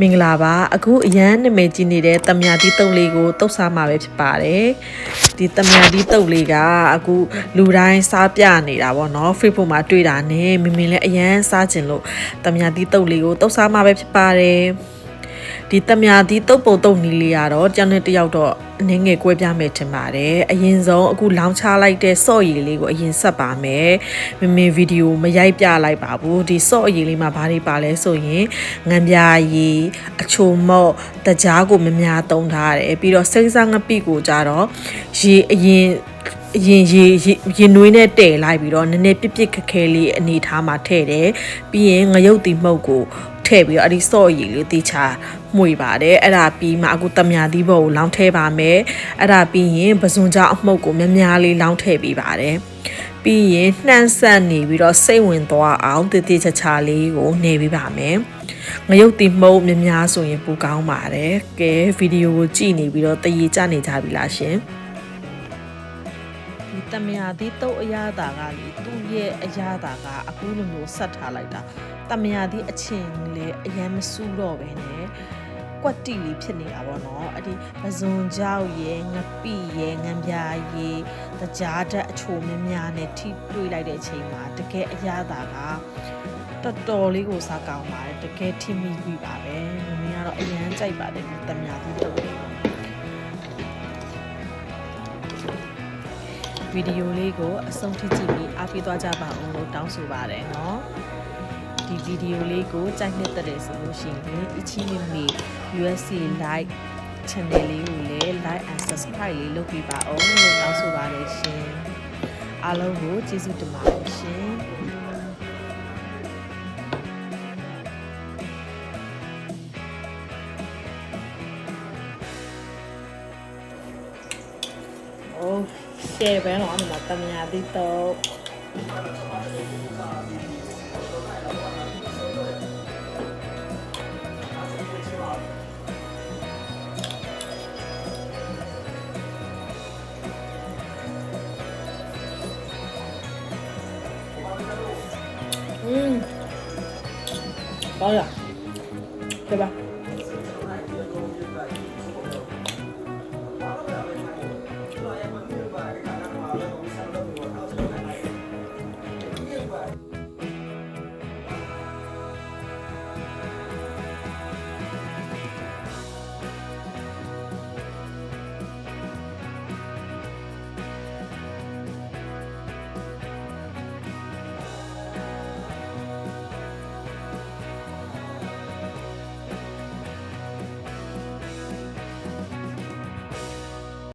မင်္ဂလာပါအခုအရန်နာမည်ကြီးနေတဲ့တမယာတီတုပ်လေးကိုတုတ်စားမှာပဲဖြစ်ပါတယ်ဒီတမယာတီတုပ်လေးကအခုလူတိုင်းစားပြနေတာပေါ့နော် Facebook မှာတွေ့တာနဲ့မင်မင်လည်းအရန်စားကျင်လို့တမယာတီတုပ်လေးကိုတုတ်စားမှာပဲဖြစ်ပါတယ် ဒီတမယာတီတုပ်ပုံတုပ်နီလေးကတော့ကြောင်နဲ့တယောက်တော့အနေငယ်ကွဲပြားမယ်ထင်ပါတယ်အရင်ဆုံးအခုလောင်းချလိုက်တဲ့စော့ရည်လေးကိုအရင်ဆက်ပါမယ်မင်မင်ဗီဒီယိုမရိုက်ပြလိုက်ပါဘူးဒီစော့ရည်လေးမှာဘာတွေပါလဲဆိုရင်ငံပြာရည်အချိုမော့တကြားကိုမများသုံးထားတယ်ပြီးတော့စိတ်စားငပိကိုကြတော့ရေအရင် အရင်ရေရင်နွေးနဲ့တည်လိုက်ပြီးတော့နည်းနည်းပြစ်ပြစ်ခက်ခဲလေးအနေထားမှာထည့်တယ်ပြီးရင်ငရုတ်တီမှုတ်ကိုထည့်ပြီးတော့အဲ့ဒီစော့ရည်လေးတေချာမှုေပါတယ်အဲ့ဒါပြီးမှအခုတမယာသီးဘောကိုလောင်းထည့်ပါမယ်အဲ့ဒါပြီးရင်ပဇွန်ကြောင်အမှုတ်ကိုများများလေးလောင်းထည့်ပေးပါတယ်ပြီးရင်နှမ်းဆက်နေပြီးတော့စိတ်ဝင်သွားအောင်တည်တည်ချာချာလေးကိုနေပေးပါမယ်ငရုတ်တီမှုတ်များများဆိုရင်ပိုကောင်းပါတယ်ကဲဗီဒီယိုကိုကြည့်နေပြီးတော့တရေကြနေကြပြီလားရှင်ဒီ တမယာသီးတုတ်အရသာကလေသူ့ရဲ့အရသာကအခုလိုမျိုးဆက်ထားလိုက်တာတမယာသီးအချင်းလေအရန်မစူးတော့ပဲနဲ့ကွက်တီလေးဖြစ်နေတာပေါ့နော်အဲ့ဒီပဇွန်ကြောက်ရဲ့ငပိရဲ့ငံပြာရဲ့တကြားဓာတ်အချိုများများနဲ့ထိတွေ့လိုက်တဲ့အချိန်မှာတကယ်အရသာကတော်တော်လေးကိုစားကောင်းပါတယ်တကယ်ထိမိပြီပါပဲမမင်းကတော့အရန်ကြိုက်ပါတယ်ဒီတမယာသီးတု ဗီဒီယိုလေးကိုအဆုံးထိကြည့်ပြီးအားပေးသွားကြပါအောင်လို့တောင်းဆိုပါတယ်နော်ဒီဗီဒီယိုလေးကိုကြိုက်နှစ်သက်တယ်ဆိုလို့ရှိရင် Ichimimi USA like channel လေးကိုလည်း like and subscribe လေးလုပ်ပေးပါအောင်လို့တောင်းဆိုပါတယ်ရှင်အားလုံးကိုကျေးဇူးတင်ပါတယ်ရှင်โอ้ share với họ một tầng nhà đi tàu Uhm. Coi à Được rồi